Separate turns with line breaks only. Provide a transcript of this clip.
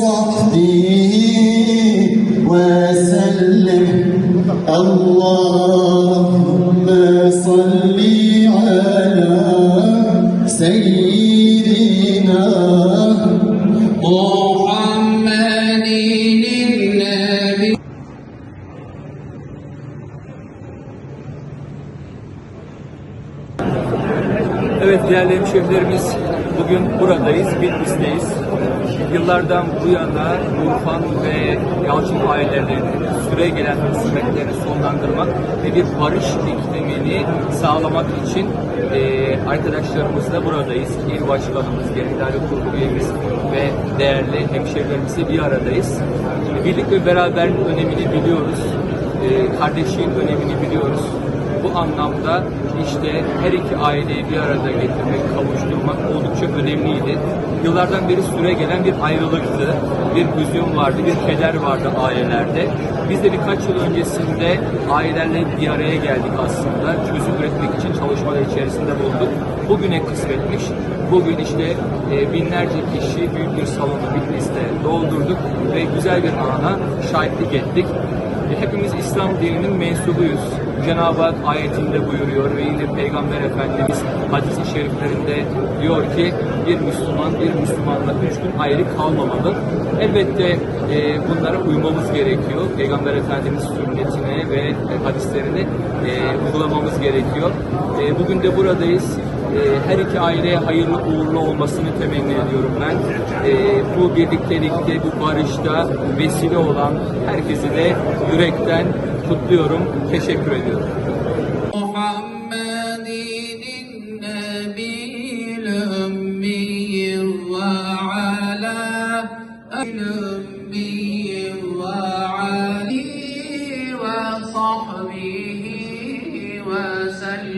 وصحبه وسلم اللهم صل على سيدنا
محمد النبي
Evet değerli hemşehrilerimiz bugün buradayız, Bitlis'teyiz. Yıllardan bu yana Urfan ve Yalçın ailelerinin süre gelen husumetlerini sonlandırmak ve bir barış iklimini sağlamak için eee arkadaşlarımızla buradayız. İl başkanımız, genel idare kurulu üyemiz ve değerli hemşehrilerimizle bir aradayız. Birlik ve beraberlik önemini biliyoruz. Eee kardeşliğin önemini biliyoruz. Bu anlamda işte her iki aileyi bir arada getirmek, kavuşturmak oldukça önemliydi. Yıllardan beri süre gelen bir ayrılıktı, bir hüzün vardı, bir keder vardı ailelerde. Biz de birkaç yıl öncesinde ailelerle bir araya geldik aslında. Çözüm üretmek için çalışmalar içerisinde bulunduk. Bugüne kısmetmiş. Bugün işte e, binlerce kişi büyük bir salonu Bitlis'te doldurduk ve güzel bir ana şahitlik ettik. Hepimiz İslam dininin mensubuyuz. Cenab-ı Hak ayetinde buyuruyor ve yine Peygamber Efendimiz hadis-i şeriflerinde diyor ki bir Müslüman bir Müslümanla üç gün ayrı kalmamalı. Elbette e, bunlara uymamız gerekiyor. Peygamber Efendimiz sünnetine ve hadislerini e, uygulamamız gerekiyor. E, bugün de buradayız. E, her iki aileye hayırlı uğurlu olmasını temenni ediyorum ben. E, bu birliktelikte, bu barışta vesile olan herkesi de yürekten kutluyorum, teşekkür ediyorum.
محمد النبي الأمي وعلى الأمي وعلي وصحبه وسلم